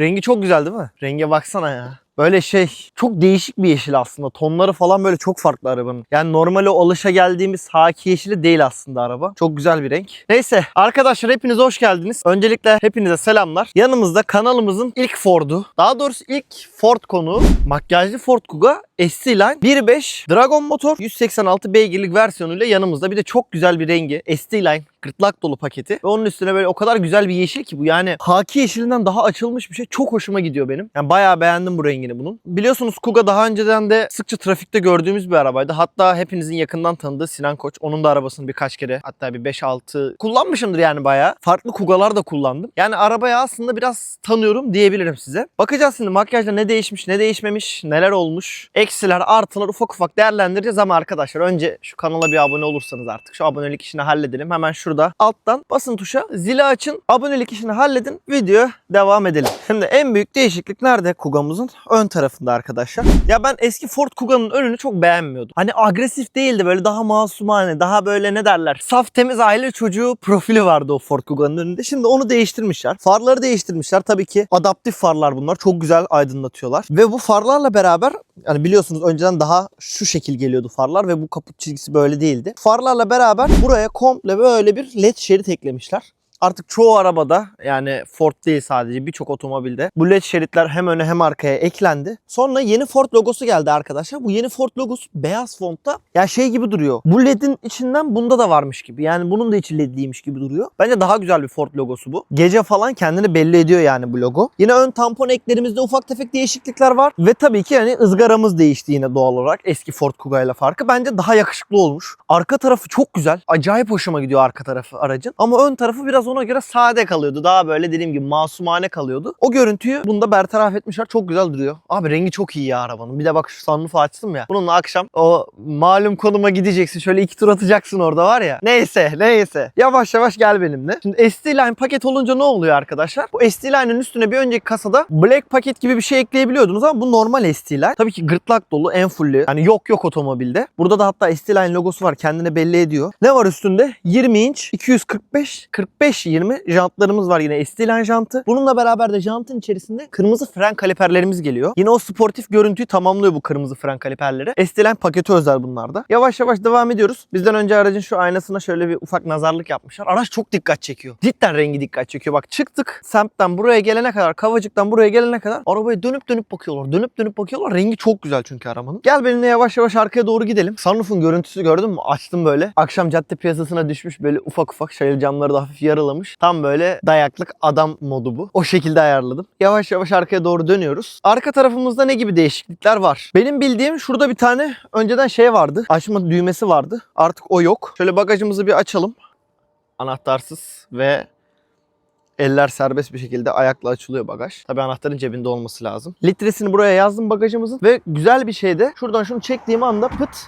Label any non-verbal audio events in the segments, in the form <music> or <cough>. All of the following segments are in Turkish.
Rengi çok güzel değil mi? Renge baksana ya. Böyle şey çok değişik bir yeşil aslında. Tonları falan böyle çok farklı arabanın. Yani normali alışa geldiğimiz haki yeşili değil aslında araba. Çok güzel bir renk. Neyse arkadaşlar hepiniz hoş geldiniz. Öncelikle hepinize selamlar. Yanımızda kanalımızın ilk Ford'u. Daha doğrusu ilk Ford konuğu makyajlı Ford Kuga ST-Line 1.5 Dragon motor 186 beygirlik versiyonuyla yanımızda. Bir de çok güzel bir rengi ST-Line gırtlak dolu paketi. Ve onun üstüne böyle o kadar güzel bir yeşil ki bu. Yani haki yeşilinden daha açılmış bir şey. Çok hoşuma gidiyor benim. Yani bayağı beğendim bu rengini bunun. Biliyorsunuz Kuga daha önceden de sıkça trafikte gördüğümüz bir arabaydı. Hatta hepinizin yakından tanıdığı Sinan Koç. Onun da arabasını birkaç kere hatta bir 5-6 kullanmışımdır yani bayağı. Farklı Kuga'lar da kullandım. Yani arabayı aslında biraz tanıyorum diyebilirim size. Bakacağız şimdi makyajda ne değişmiş, ne değişmemiş, neler olmuş. Eksiler, artılar ufak ufak değerlendireceğiz ama arkadaşlar önce şu kanala bir abone olursanız artık şu abonelik işini halledelim. Hemen şurada alttan basın tuşa zili açın. Abonelik işini halledin. Videoya devam edelim. Şimdi en büyük değişiklik nerede Kuga'mızın? Ön tarafında arkadaşlar. Ya ben eski Ford Kuga'nın önünü çok beğenmiyordum. Hani agresif değildi böyle daha masumane, daha böyle ne derler? Saf temiz aile çocuğu profili vardı o Ford Kuga'nın önünde. Şimdi onu değiştirmişler. Farları değiştirmişler. Tabii ki adaptif farlar bunlar. Çok güzel aydınlatıyorlar. Ve bu farlarla beraber yani biliyorsunuz önceden daha şu şekil geliyordu farlar ve bu kaput çizgisi böyle değildi. Farlarla beraber buraya komple böyle bir led şerit eklemişler. Artık çoğu arabada yani Ford değil sadece birçok otomobilde bu led şeritler hem öne hem arkaya eklendi. Sonra yeni Ford logosu geldi arkadaşlar. Bu yeni Ford logosu beyaz fontta. Ya şey gibi duruyor. Bu ledin içinden bunda da varmış gibi. Yani bunun da içi ledliymiş gibi duruyor. Bence daha güzel bir Ford logosu bu. Gece falan kendini belli ediyor yani bu logo. Yine ön tampon eklerimizde ufak tefek değişiklikler var. Ve tabii ki yani ızgaramız değişti yine doğal olarak. Eski Ford Kuga ile farkı. Bence daha yakışıklı olmuş. Arka tarafı çok güzel. Acayip hoşuma gidiyor arka tarafı aracın. Ama ön tarafı biraz ona göre sade kalıyordu. Daha böyle dediğim gibi masumane kalıyordu. O görüntüyü bunda bertaraf etmişler. Çok güzel duruyor. Abi rengi çok iyi ya arabanın. Bir de bak şu sunroofu açtım ya. Bununla akşam o malum konuma gideceksin. Şöyle iki tur atacaksın orada var ya. Neyse neyse. Yavaş yavaş gel benimle. Şimdi ST Line paket olunca ne oluyor arkadaşlar? Bu ST Line'ın üstüne bir önceki kasada Black paket gibi bir şey ekleyebiliyordunuz ama bu normal ST Line. Tabii ki gırtlak dolu en fully. Yani yok yok otomobilde. Burada da hatta ST Line logosu var. Kendini belli ediyor. Ne var üstünde? 20 inç 245 45 20 jantlarımız var yine ST Line jantı. Bununla beraber de jantın içerisinde kırmızı fren kaliperlerimiz geliyor. Yine o sportif görüntüyü tamamlıyor bu kırmızı fren kaliperleri. ST Line paketi özel bunlarda. Yavaş yavaş devam ediyoruz. Bizden önce aracın şu aynasına şöyle bir ufak nazarlık yapmışlar. Araç çok dikkat çekiyor. Cidden rengi dikkat çekiyor. Bak çıktık semtten buraya gelene kadar, Kavacık'tan buraya gelene kadar arabaya dönüp dönüp bakıyorlar. Dönüp dönüp bakıyorlar. Rengi çok güzel çünkü arabanın. Gel benimle yavaş yavaş arkaya doğru gidelim. Sunroof'un görüntüsü gördün mü? Açtım böyle. Akşam cadde piyasasına düşmüş böyle ufak ufak şayıl camları da hafif yarılamış. Tam böyle dayaklık adam modu bu. O şekilde ayarladım. Yavaş yavaş arkaya doğru dönüyoruz. Arka tarafımızda ne gibi değişiklikler var? Benim bildiğim şurada bir tane önceden şey vardı. Açma düğmesi vardı. Artık o yok. Şöyle bagajımızı bir açalım. Anahtarsız ve Eller serbest bir şekilde ayakla açılıyor bagaj. Tabi anahtarın cebinde olması lazım. Litresini buraya yazdım bagajımızın. Ve güzel bir şey de şuradan şunu çektiğim anda pıt.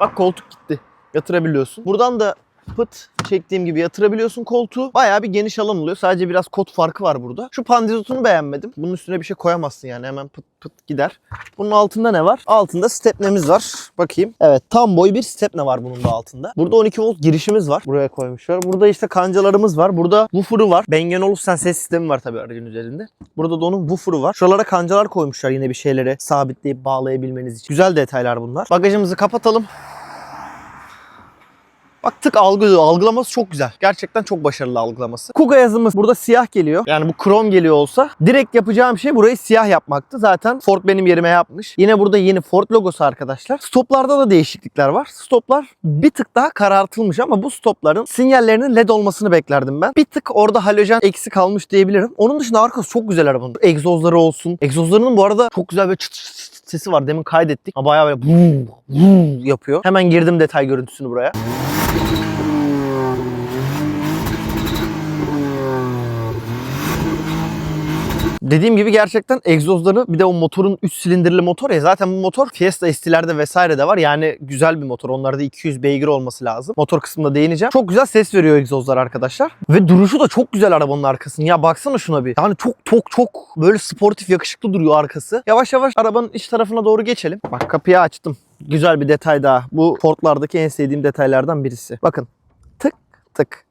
Bak koltuk gitti. Yatırabiliyorsun. Buradan da pıt çektiğim gibi yatırabiliyorsun koltuğu. Bayağı bir geniş alan oluyor. Sadece biraz kot farkı var burada. Şu pandizotunu beğenmedim. Bunun üstüne bir şey koyamazsın yani. Hemen pıt pıt gider. Bunun altında ne var? Altında stepnemiz var. Bakayım. Evet tam boy bir stepne var bunun da altında. Burada 12 volt girişimiz var. Buraya koymuşlar. Burada işte kancalarımız var. Burada woofer'ı var. Bang Olufsen ses sistemi var tabii aracın üzerinde. Burada da onun woofer'ı var. Şuralara kancalar koymuşlar yine bir şeylere sabitleyip bağlayabilmeniz için. Güzel detaylar bunlar. Bagajımızı kapatalım. Bak tık algı, algılaması çok güzel. Gerçekten çok başarılı algılaması. Kuga yazımız burada siyah geliyor. Yani bu krom geliyor olsa direkt yapacağım şey burayı siyah yapmaktı. Zaten Ford benim yerime yapmış. Yine burada yeni Ford logosu arkadaşlar. Stoplarda da değişiklikler var. Stoplar bir tık daha karartılmış ama bu stopların sinyallerinin led olmasını beklerdim ben. Bir tık orada halojen eksik kalmış diyebilirim. Onun dışında arkası çok güzel arabanın. Egzozları olsun. Egzozlarının bu arada çok güzel böyle çıt çıt çıt sesi var. Demin kaydettik. Ama bayağı böyle yapıyor. Hemen girdim detay görüntüsünü buraya. Dediğim gibi gerçekten egzozları bir de o motorun 3 silindirli motor ya zaten bu motor Fiesta ST'lerde vesaire de var. Yani güzel bir motor. Onlarda 200 beygir olması lazım. Motor kısmında değineceğim. Çok güzel ses veriyor egzozlar arkadaşlar. Ve duruşu da çok güzel arabanın arkasının. Ya baksana şuna bir. Yani çok çok çok böyle sportif yakışıklı duruyor arkası. Yavaş yavaş arabanın iç tarafına doğru geçelim. Bak kapıyı açtım. Güzel bir detay daha. Bu Ford'lardaki en sevdiğim detaylardan birisi. Bakın. Tık tık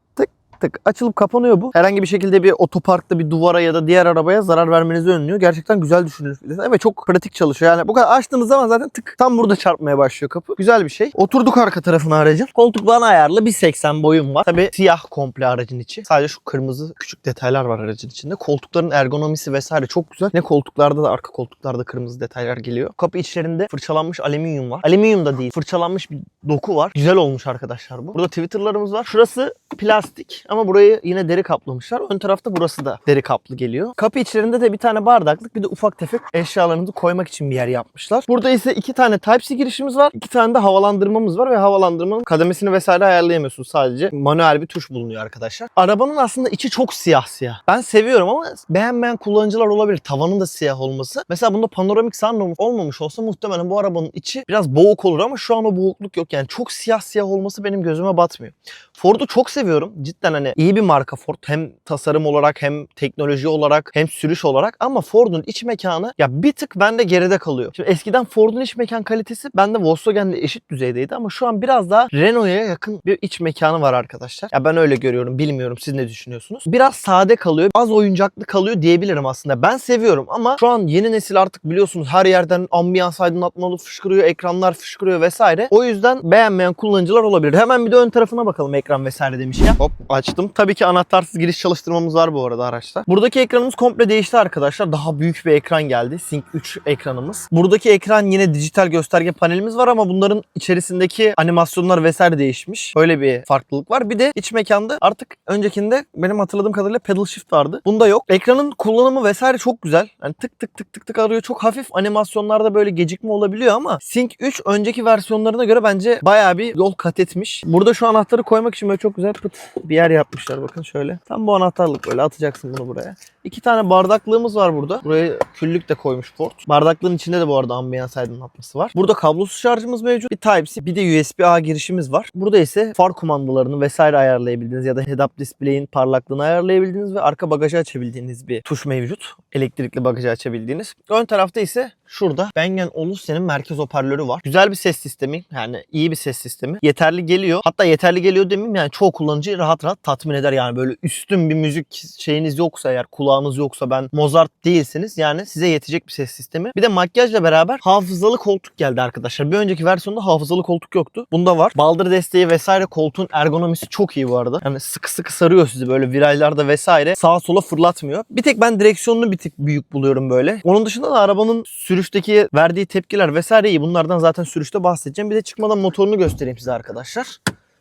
tık açılıp kapanıyor bu. Herhangi bir şekilde bir otoparkta bir duvara ya da diğer arabaya zarar vermenizi önlüyor. Gerçekten güzel düşünülmüş bir detay çok pratik çalışıyor. Yani bu kadar açtığınız zaman zaten tık tam burada çarpmaya başlıyor kapı. Güzel bir şey. Oturduk arka tarafına aracın. Koltuk bana ayarlı 1.80 boyum var. Tabi siyah komple aracın içi. Sadece şu kırmızı küçük detaylar var aracın içinde. Koltukların ergonomisi vesaire çok güzel. Ne koltuklarda da arka koltuklarda kırmızı detaylar geliyor. Kapı içlerinde fırçalanmış alüminyum var. Alüminyum da değil. Fırçalanmış bir doku var. Güzel olmuş arkadaşlar bu. Burada Twitter'larımız var. Şurası plastik ama burayı yine deri kaplamışlar. Ön tarafta burası da deri kaplı geliyor. Kapı içlerinde de bir tane bardaklık bir de ufak tefek eşyalarınızı koymak için bir yer yapmışlar. Burada ise iki tane Type-C girişimiz var. iki tane de havalandırmamız var ve havalandırmanın kademesini vesaire ayarlayamıyorsunuz. Sadece manuel bir tuş bulunuyor arkadaşlar. Arabanın aslında içi çok siyah siyah. Ben seviyorum ama beğenmeyen kullanıcılar olabilir. Tavanın da siyah olması. Mesela bunda panoramik sunroof olmamış olsa muhtemelen bu arabanın içi biraz boğuk olur ama şu an o boğukluk yok. Yani çok siyah siyah olması benim gözüme batmıyor. Ford'u çok seviyorum. Cidden hani iyi bir marka Ford. Hem tasarım olarak hem teknoloji olarak hem sürüş olarak ama Ford'un iç mekanı ya bir tık bende geride kalıyor. Şimdi eskiden Ford'un iç mekan kalitesi bende Volkswagen'le eşit düzeydeydi ama şu an biraz daha Renault'a yakın bir iç mekanı var arkadaşlar. Ya ben öyle görüyorum. Bilmiyorum siz ne düşünüyorsunuz? Biraz sade kalıyor. Az oyuncaklı kalıyor diyebilirim aslında. Ben seviyorum ama şu an yeni nesil artık biliyorsunuz her yerden ambiyans aydınlatmalı fışkırıyor, ekranlar fışkırıyor vesaire. O yüzden beğenmeyen kullanıcılar olabilir. Hemen bir de ön tarafına bakalım ekran vesaire demiş ya. Hop açtım. Tabii ki anahtarsız giriş çalıştırmamız var bu arada araçta. Buradaki ekranımız komple değişti arkadaşlar. Daha büyük bir ekran geldi. Sync 3 ekranımız. Buradaki ekran yine dijital gösterge panelimiz var ama bunların içerisindeki animasyonlar vesaire değişmiş. Böyle bir farklılık var. Bir de iç mekanda artık öncekinde benim hatırladığım kadarıyla pedal shift vardı. Bunda yok. Ekranın kullanımı vesaire çok güzel. Yani tık tık tık tık tık arıyor. Çok hafif animasyonlarda böyle gecikme olabiliyor ama Sync 3 önceki versiyonlarına göre bence bayağı bir yol kat etmiş. Burada şu anahtarı koymak için böyle çok güzel pıt bir yer yapmışlar bakın şöyle. Tam bu anahtarlık böyle atacaksın bunu buraya. İki tane bardaklığımız var burada. Buraya küllük de koymuş Ford. Bardaklığın içinde de bu arada ambiyans aydınlatması var. Burada kablosuz şarjımız mevcut. Bir Type-C bir de USB-A girişimiz var. Burada ise far kumandalarını vesaire ayarlayabildiğiniz ya da head-up display'in parlaklığını ayarlayabildiğiniz ve arka bagajı açabildiğiniz bir tuş mevcut. Elektrikli bagajı açabildiğiniz. Ön tarafta ise şurada Bang Olufsen'in merkez hoparlörü var. Güzel bir ses sistemi yani iyi bir ses sistemi. Yeterli geliyor. Hatta yeterli geliyor demeyeyim yani çoğu kullanıcıyı rahat rahat tatmin eder yani böyle üstün bir müzik şeyiniz yoksa eğer kulağınız yoksa ben Mozart değilsiniz yani size yetecek bir ses sistemi. Bir de makyajla beraber hafızalı koltuk geldi arkadaşlar. Bir önceki versiyonda hafızalı koltuk yoktu. Bunda var. Baldır desteği vesaire koltuğun ergonomisi çok iyi bu arada. Yani sıkı sıkı sarıyor sizi böyle virajlarda vesaire sağa sola fırlatmıyor. Bir tek ben direksiyonunu bir tık büyük buluyorum böyle. Onun dışında da arabanın sürüşteki verdiği tepkiler vesaire iyi. Bunlardan zaten sürüşte bahsedeceğim. Bir de çıkmadan motorunu göstereyim size arkadaşlar.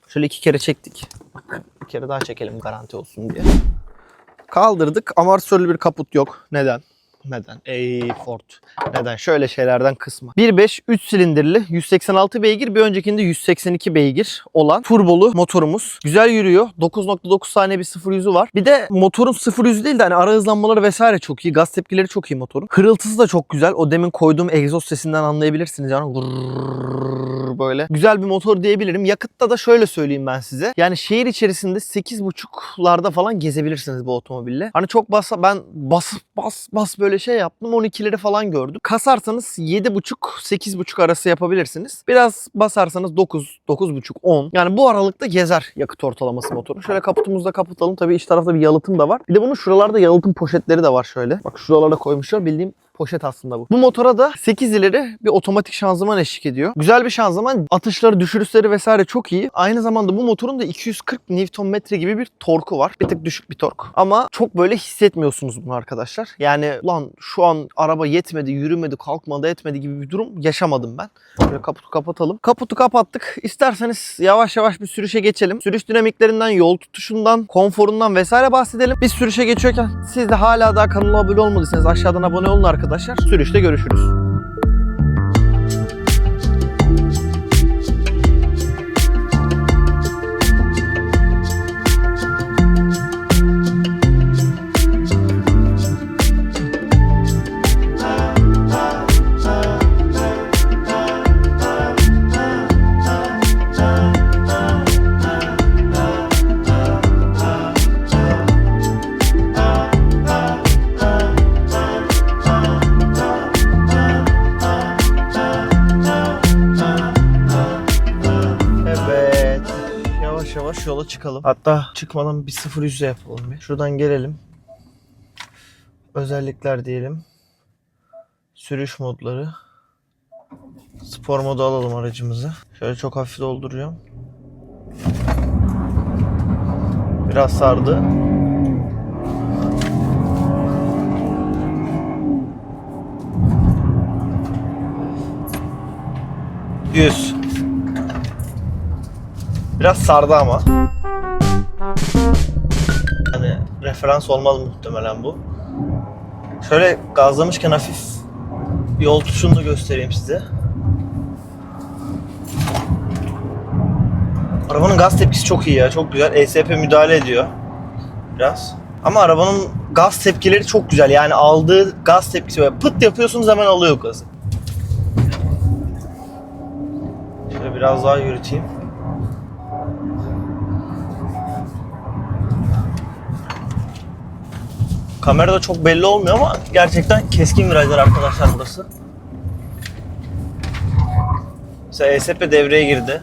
Şöyle iki kere çektik. Bir kere daha çekelim garanti olsun diye. Kaldırdık. Amortisörlü bir kaput yok. Neden? Neden? Ey Ford. Neden? Şöyle şeylerden kısma. 1.5 3 silindirli 186 beygir bir öncekinde 182 beygir olan turbolu motorumuz. Güzel yürüyor. 9.9 saniye bir 0 yüzü var. Bir de motorun 0 yüzü değil de hani ara hızlanmaları vesaire çok iyi. Gaz tepkileri çok iyi motorun. Hırıltısı da çok güzel. O demin koyduğum egzoz sesinden anlayabilirsiniz. Yani böyle. Güzel bir motor diyebilirim. Yakıtta da şöyle söyleyeyim ben size. Yani şehir içerisinde 8.5'larda falan gezebilirsiniz bu otomobille. Hani çok basa ben bas bas bas böyle şey yaptım. 12'leri falan gördüm. Kasarsanız 7.5-8.5 arası yapabilirsiniz. Biraz basarsanız 9, 9.5, 10. Yani bu aralıkta gezer yakıt ortalaması motoru. Şöyle kaputumuzu da kapatalım. Tabii iç tarafta bir yalıtım da var. Bir de bunun şuralarda yalıtım poşetleri de var şöyle. Bak şuralarda koymuşlar. Bildiğim poşet aslında bu. Bu motora da 8 ileri bir otomatik şanzıman eşlik ediyor. Güzel bir şanzıman. Atışları, düşürüşleri vesaire çok iyi. Aynı zamanda bu motorun da 240 Nm gibi bir torku var. Bir tık düşük bir tork. Ama çok böyle hissetmiyorsunuz bunu arkadaşlar. Yani lan şu an araba yetmedi, yürümedi, kalkmadı, etmedi gibi bir durum yaşamadım ben. Böyle kaputu kapatalım. Kaputu kapattık. İsterseniz yavaş yavaş bir sürüşe geçelim. Sürüş dinamiklerinden, yol tutuşundan, konforundan vesaire bahsedelim. Biz sürüşe geçiyorken siz de hala daha kanala abone olmadıysanız aşağıdan abone olun arkadaşlar. Sürüşte görüşürüz. Çıkalım. Hatta çıkmadan bir 0 100'e yapalım bir. Şuradan gelelim. Özellikler diyelim. Sürüş modları. Spor modu alalım aracımızı. Şöyle çok hafif dolduruyorum. Biraz sardı. Yüz. Biraz sardı ama. Referans olmaz muhtemelen bu. Şöyle gazlamışken hafif yol tutuşunu da göstereyim size. Arabanın gaz tepkisi çok iyi ya. Çok güzel. ESP müdahale ediyor. Biraz. Ama arabanın gaz tepkileri çok güzel. Yani aldığı gaz tepkisi böyle pıt yapıyorsunuz hemen alıyor gazı. Şöyle biraz daha yürüteyim. Kamerada çok belli olmuyor ama gerçekten keskin virajlar arkadaşlar burası. Mesela ESP devreye girdi.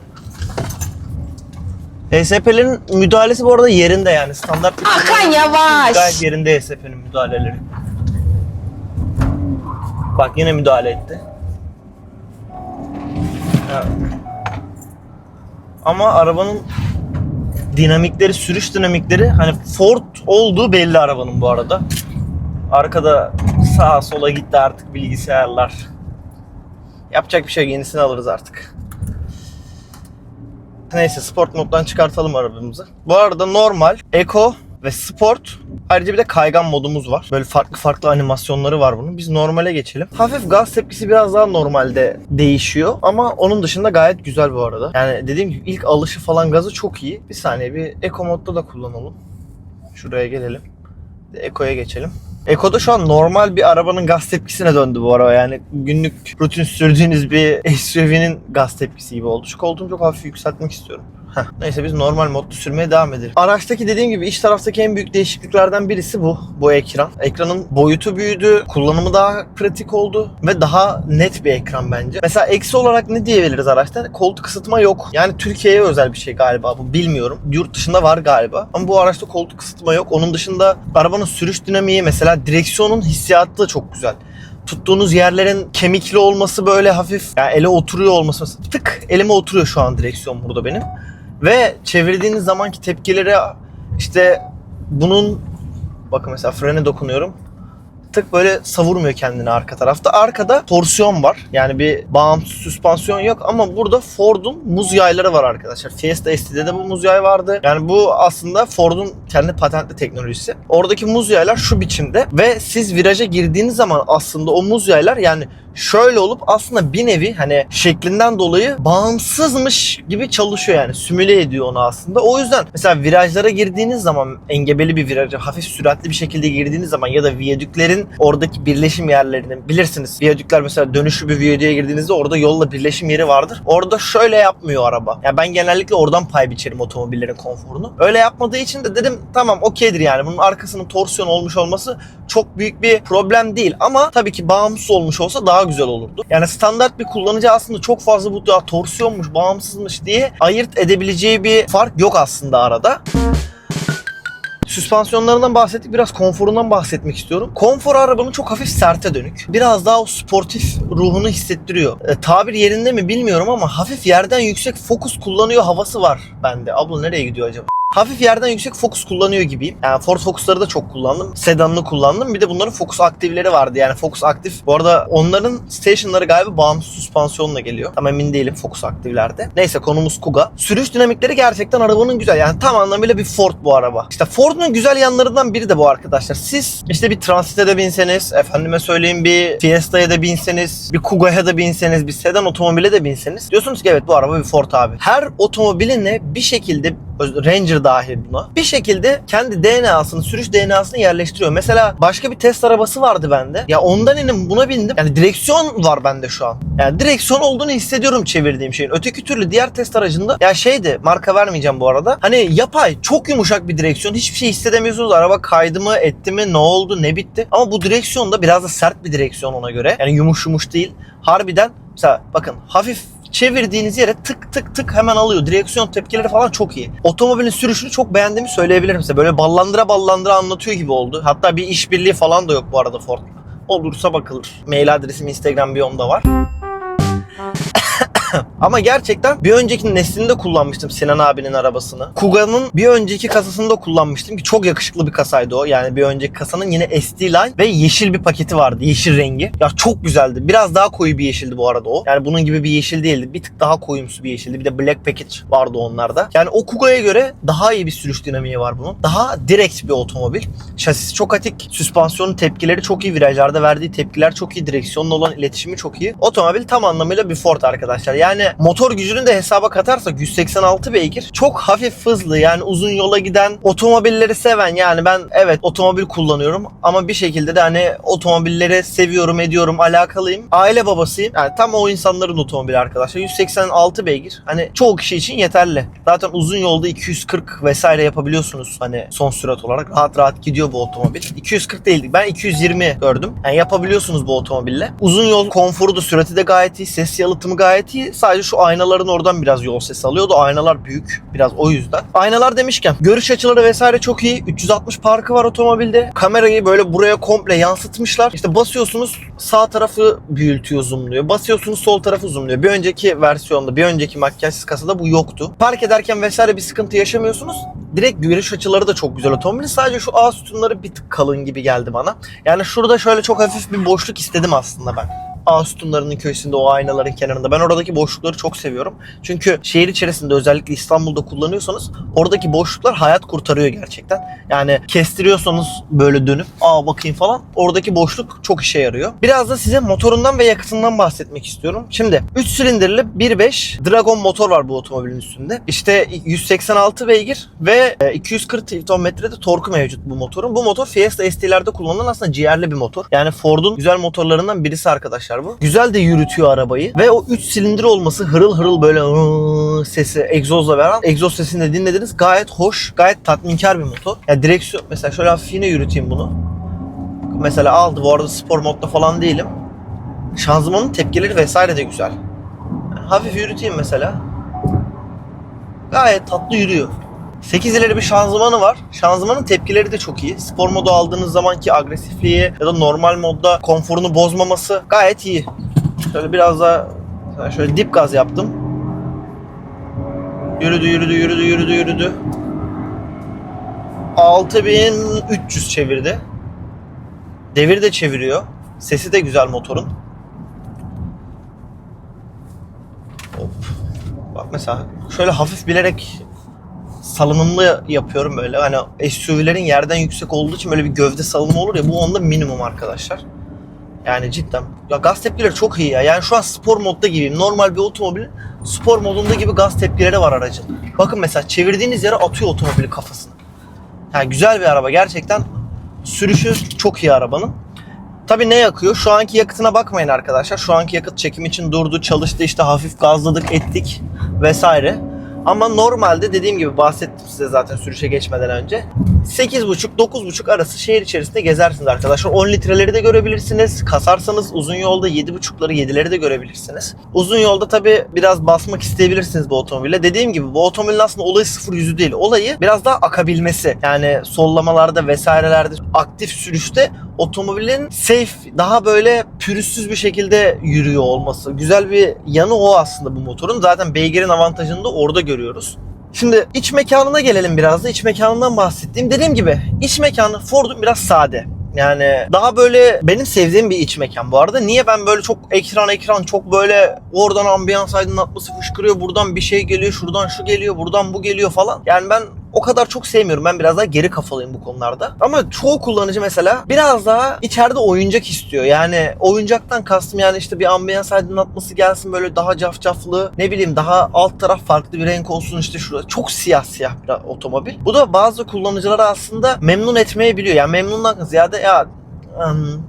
ESP'lerin müdahalesi bu arada yerinde yani standart bir Hakan Yavaş. gayet yerinde ESP'nin müdahaleleri. Bak yine müdahale etti. Ya. Ama arabanın dinamikleri, sürüş dinamikleri hani Ford olduğu belli arabanın bu arada. Arkada sağa sola gitti artık bilgisayarlar. Yapacak bir şey yenisini alırız artık. Neyse sport moddan çıkartalım arabamızı. Bu arada normal, eco ve sport ayrıca bir de kaygan modumuz var. Böyle farklı farklı animasyonları var bunun. Biz normale geçelim. Hafif gaz tepkisi biraz daha normalde değişiyor ama onun dışında gayet güzel bu arada. Yani dediğim gibi ilk alışı falan gazı çok iyi. Bir saniye bir eco modda da kullanalım. Şuraya gelelim. Eco'ya geçelim. Eko'da şu an normal bir arabanın gaz tepkisine döndü bu araba. Yani günlük rutin sürdüğünüz bir SUV'nin gaz tepkisi gibi oldu. Şu koltuğumu çok hafif yükseltmek istiyorum. Heh. Neyse biz normal modda sürmeye devam edelim. Araçtaki dediğim gibi iç taraftaki en büyük değişikliklerden birisi bu. Bu ekran. Ekranın boyutu büyüdü, kullanımı daha pratik oldu ve daha net bir ekran bence. Mesela eksi olarak ne diyebiliriz araçta? Koltuk ısıtma yok. Yani Türkiye'ye özel bir şey galiba bu. Bilmiyorum. Yurt dışında var galiba. Ama bu araçta koltuk ısıtma yok. Onun dışında arabanın sürüş dinamiği mesela direksiyonun hissiyatı da çok güzel tuttuğunuz yerlerin kemikli olması böyle hafif yani ele oturuyor olması tık elime oturuyor şu an direksiyon burada benim. Ve çevirdiğiniz zamanki tepkileri işte bunun bakın mesela frene dokunuyorum. Tık böyle savurmuyor kendini arka tarafta. Arkada torsiyon var. Yani bir bağımsız süspansiyon yok ama burada Ford'un muz yayları var arkadaşlar. Fiesta ST'de de bu muz yay vardı. Yani bu aslında Ford'un kendi patentli teknolojisi. Oradaki muz yaylar şu biçimde ve siz viraja girdiğiniz zaman aslında o muz yaylar yani şöyle olup aslında bir nevi hani şeklinden dolayı bağımsızmış gibi çalışıyor yani simüle ediyor onu aslında. O yüzden mesela virajlara girdiğiniz zaman engebeli bir viraja hafif süratli bir şekilde girdiğiniz zaman ya da viyadüklerin oradaki birleşim yerlerini bilirsiniz. Viyadükler mesela dönüşü bir viyadüğe girdiğinizde orada yolla birleşim yeri vardır. Orada şöyle yapmıyor araba. Yani ben genellikle oradan pay biçerim otomobillerin konforunu. Öyle yapmadığı için de dedim tamam okeydir yani bunun arkasının torsiyon olmuş olması çok büyük bir problem değil ama tabii ki bağımsız olmuş olsa daha güzel olurdu. Yani standart bir kullanıcı aslında çok fazla bu ya torsiyonmuş, bağımsızmış diye ayırt edebileceği bir fark yok aslında arada. Süspansiyonlarından bahsettik. Biraz konforundan bahsetmek istiyorum. Konfor arabanın çok hafif serte dönük. Biraz daha o sportif ruhunu hissettiriyor. E, tabir yerinde mi bilmiyorum ama hafif yerden yüksek fokus kullanıyor havası var bende. Abla nereye gidiyor acaba? Hafif yerden yüksek fokus kullanıyor gibiyim. Yani Ford Focus'ları da çok kullandım. Sedanını kullandım. Bir de bunların Focus aktifleri vardı. Yani Focus aktif. Bu arada onların stationları galiba bağımsız süspansiyonla geliyor. Tam emin değilim Focus aktiflerde. Neyse konumuz Kuga. Sürüş dinamikleri gerçekten arabanın güzel. Yani tam anlamıyla bir Ford bu araba. İşte Ford'un güzel yanlarından biri de bu arkadaşlar. Siz işte bir Transit'e de binseniz, efendime söyleyeyim bir Fiesta'ya da binseniz, bir Kuga'ya da binseniz, bir sedan otomobile de binseniz. Diyorsunuz ki evet bu araba bir Ford abi. Her otomobilinle bir şekilde Ranger dahil buna. Bir şekilde kendi DNA'sını, sürüş DNA'sını yerleştiriyor. Mesela başka bir test arabası vardı bende. Ya ondan inim buna bindim. Yani direksiyon var bende şu an. Yani direksiyon olduğunu hissediyorum çevirdiğim şeyin. Öteki türlü diğer test aracında ya şeydi marka vermeyeceğim bu arada. Hani yapay çok yumuşak bir direksiyon. Hiçbir şey hissedemiyorsunuz. Araba kaydı mı etti mi ne oldu ne bitti. Ama bu direksiyon da biraz da sert bir direksiyon ona göre. Yani yumuş yumuş değil. Harbiden mesela bakın hafif çevirdiğiniz yere tık tık tık hemen alıyor. Direksiyon tepkileri falan çok iyi. Otomobilin sürüşünü çok beğendiğimi söyleyebilirim size. Böyle ballandıra ballandıra anlatıyor gibi oldu. Hatta bir işbirliği falan da yok bu arada Ford'la. Olursa bakılır. Mail adresim Instagram biyomda var. <laughs> Ama gerçekten bir önceki neslinde kullanmıştım Sinan abinin arabasını. Kuga'nın bir önceki kasasında kullanmıştım ki çok yakışıklı bir kasaydı o. Yani bir önceki kasanın yine SD line ve yeşil bir paketi vardı. Yeşil rengi. Ya çok güzeldi. Biraz daha koyu bir yeşildi bu arada o. Yani bunun gibi bir yeşil değildi. Bir tık daha koyumsu bir yeşildi. Bir de black package vardı onlarda. Yani o Kuga'ya göre daha iyi bir sürüş dinamiği var bunun. Daha direkt bir otomobil. Şasisi çok atik. Süspansiyonun tepkileri çok iyi. Virajlarda verdiği tepkiler çok iyi. Direksiyonla olan iletişimi çok iyi. Otomobil tam anlamıyla bir Ford arkadaşlar. Yani motor gücünü de hesaba katarsak 186 beygir. Çok hafif hızlı yani uzun yola giden otomobilleri seven yani ben evet otomobil kullanıyorum ama bir şekilde de hani otomobilleri seviyorum ediyorum alakalıyım. Aile babasıyım. Yani tam o insanların otomobili arkadaşlar. 186 beygir. Hani çoğu kişi için yeterli. Zaten uzun yolda 240 vesaire yapabiliyorsunuz hani son sürat olarak. Rahat rahat gidiyor bu otomobil. 240 değildi. Ben 220 gördüm. Yani yapabiliyorsunuz bu otomobille. Uzun yol konforu da sürati de gayet iyi. Ses yalıtımı gayet iyi. Sadece şu aynaların oradan biraz yol sesi alıyordu. Aynalar büyük. Biraz o yüzden. Aynalar demişken görüş açıları vesaire çok iyi. 360 parkı var otomobilde. Kamerayı böyle buraya komple yansıtmışlar. İşte basıyorsunuz sağ tarafı büyütüyor, zoomluyor. Basıyorsunuz sol tarafı zoomluyor. Bir önceki versiyonda, bir önceki makyajsız kasada bu yoktu. Park ederken vesaire bir sıkıntı yaşamıyorsunuz. Direkt görüş açıları da çok güzel otomobilin. Sadece şu ağ sütunları bir tık kalın gibi geldi bana. Yani şurada şöyle çok hafif bir boşluk istedim aslında ben. Ağ sütunlarının köşesinde o aynaların kenarında. Ben oradaki boşlukları çok seviyorum. Çünkü şehir içerisinde özellikle İstanbul'da kullanıyorsanız oradaki boşluklar hayat kurtarıyor gerçekten. Yani kestiriyorsanız böyle dönüp aa bakayım falan oradaki boşluk çok işe yarıyor. Biraz da size motorundan ve yakıtından bahsetmek istiyorum. Şimdi 3 silindirli 1.5 Dragon motor var bu otomobilin üstünde. İşte 186 beygir ve e, 240 Nm de torku mevcut bu motorun. Bu motor Fiesta ST'lerde kullanılan aslında ciğerli bir motor. Yani Ford'un güzel motorlarından birisi arkadaşlar bu. Güzel de yürütüyor arabayı ve o 3 silindir olması hırıl hırıl böyle sesi egzozla veren egzoz sesini de dinlediniz. Gayet hoş, gayet tatminkar bir motor. Ya direksiyon mesela şöyle hafif yürüteyim bunu. Mesela aldı bu arada spor modda falan değilim. Şanzımanın tepkileri vesaire de güzel. Hafif yürüteyim mesela. Gayet tatlı yürüyor. 8 ileri bir şanzımanı var. Şanzımanın tepkileri de çok iyi. Spor modu aldığınız zamanki agresifliği ya da normal modda konforunu bozmaması gayet iyi. Şöyle biraz daha şöyle dip gaz yaptım. Yürüdü yürüdü yürüdü yürüdü yürüdü. 6300 çevirdi. Devir de çeviriyor. Sesi de güzel motorun. Hop. Bak mesela şöyle hafif bilerek salınımlı yapıyorum böyle. Hani SUV'lerin yerden yüksek olduğu için böyle bir gövde salınımı olur ya bu onda minimum arkadaşlar. Yani cidden. Ya gaz tepkileri çok iyi ya. Yani şu an spor modda gibiyim. Normal bir otomobilin spor modunda gibi gaz tepkileri var aracın. Bakın mesela çevirdiğiniz yere atıyor otomobili kafasını. Yani güzel bir araba gerçekten. Sürüşü çok iyi arabanın. Tabii ne yakıyor? Şu anki yakıtına bakmayın arkadaşlar. Şu anki yakıt çekim için durdu, çalıştı işte hafif gazladık, ettik vesaire. Ama normalde dediğim gibi bahsettim size zaten sürüşe geçmeden önce. 8.5-9.5 arası şehir içerisinde gezersiniz arkadaşlar. 10 litreleri de görebilirsiniz. Kasarsanız uzun yolda 7.5'ları 7'leri de görebilirsiniz. Uzun yolda tabi biraz basmak isteyebilirsiniz bu otomobille. Dediğim gibi bu otomobilin aslında olayı sıfır yüzü değil. Olayı biraz daha akabilmesi. Yani sollamalarda vesairelerde aktif sürüşte otomobilin safe, daha böyle pürüzsüz bir şekilde yürüyor olması. Güzel bir yanı o aslında bu motorun. Zaten beygirin avantajını da orada görüyoruz. Şimdi iç mekanına gelelim biraz da. İç mekanından bahsettiğim. Dediğim gibi iç mekanı Ford'un biraz sade. Yani daha böyle benim sevdiğim bir iç mekan bu arada. Niye ben böyle çok ekran ekran çok böyle oradan ambiyans aydınlatması fışkırıyor. Buradan bir şey geliyor. Şuradan şu geliyor. Buradan bu geliyor falan. Yani ben o kadar çok sevmiyorum. Ben biraz daha geri kafalıyım bu konularda. Ama çoğu kullanıcı mesela biraz daha içeride oyuncak istiyor. Yani oyuncaktan kastım yani işte bir ambiyans aydınlatması gelsin böyle daha cafcaflı. Ne bileyim daha alt taraf farklı bir renk olsun işte şurada. Çok siyah siyah bir otomobil. Bu da bazı kullanıcıları aslında memnun etmeyebiliyor. Yani memnundan ziyade ya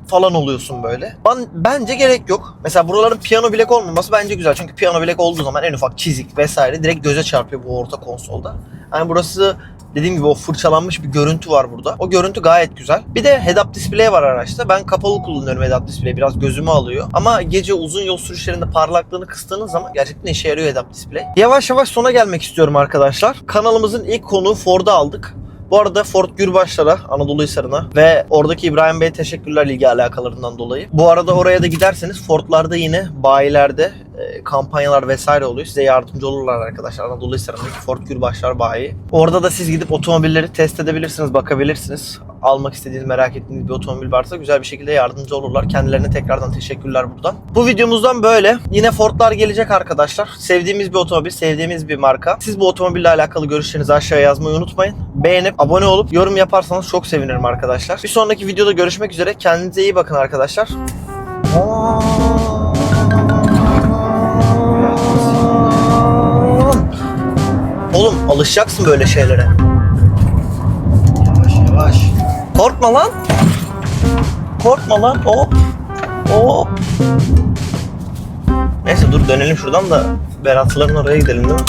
falan oluyorsun böyle. Ben, bence gerek yok. Mesela buraların piyano bilek olmaması bence güzel. Çünkü piyano bilek olduğu zaman en ufak çizik vesaire direkt göze çarpıyor bu orta konsolda. Yani burası Dediğim gibi o fırçalanmış bir görüntü var burada. O görüntü gayet güzel. Bir de head-up display var araçta. Ben kapalı kullanıyorum head-up display. Biraz gözümü alıyor. Ama gece uzun yol sürüşlerinde parlaklığını kıstığınız zaman gerçekten işe yarıyor head-up display. Yavaş yavaş sona gelmek istiyorum arkadaşlar. Kanalımızın ilk konuğu Ford'u aldık. Bu arada Ford Gürbaşlar'a, Anadolu Hisarı'na ve oradaki İbrahim Bey'e teşekkürler ilgi alakalarından dolayı. Bu arada oraya da giderseniz Ford'larda yine bayilerde e, kampanyalar vesaire oluyor. Size yardımcı olurlar arkadaşlar. Anadolu Hisarı'ndaki Ford Gürbaşlar bayi. Orada da siz gidip otomobilleri test edebilirsiniz, bakabilirsiniz. Almak istediğiniz, merak ettiğiniz bir otomobil varsa güzel bir şekilde yardımcı olurlar. Kendilerine tekrardan teşekkürler buradan. Bu videomuzdan böyle. Yine Ford'lar gelecek arkadaşlar. Sevdiğimiz bir otomobil, sevdiğimiz bir marka. Siz bu otomobille alakalı görüşlerinizi aşağıya yazmayı unutmayın. Beğenip abone olup yorum yaparsanız çok sevinirim arkadaşlar. Bir sonraki videoda görüşmek üzere. Kendinize iyi bakın arkadaşlar. Oğlum alışacaksın böyle şeylere. Yavaş yavaş. Korkma lan. Korkma lan. Hop. Hop. Neyse dur dönelim şuradan da Berat'ların oraya gidelim değil mi?